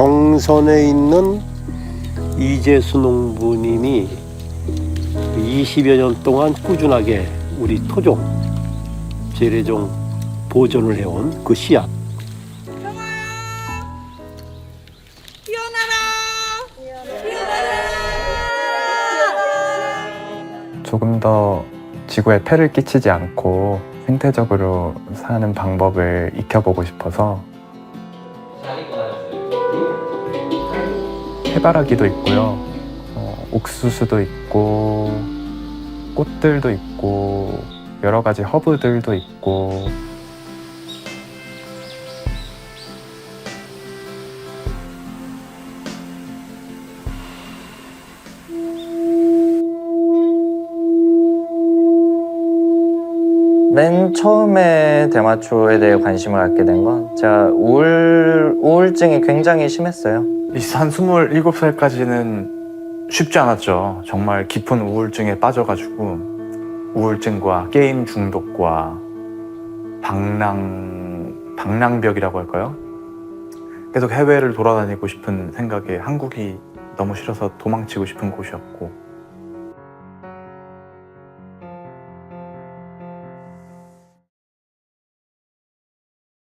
정선에 있는 이재수 농부님이 20여 년 동안 꾸준하게 우리 토종 재래종 보존을 해온 그 씨앗. 조금 더 지구에 폐를 끼치지 않고 생태적으로 사는 방법을 익혀보고 싶어서 해바라기도 있고요. 어, 옥수수도 있고 꽃들도 있고 여러 가지 허브들도 있고 맨 처음에 대마초에 대해 관심을 갖게 된 건 제가 우울, 우울증이 굉장히 심했어요. 이한 27살까지는 쉽지 않았죠. 정말 깊은 우울증에 빠져가지고 우울증과 게임 중독과 방랑, 방랑벽이라고 할까요? 계속 해외를 돌아다니고 싶은 생각에 한국이 너무 싫어서 도망치고 싶은 곳이었고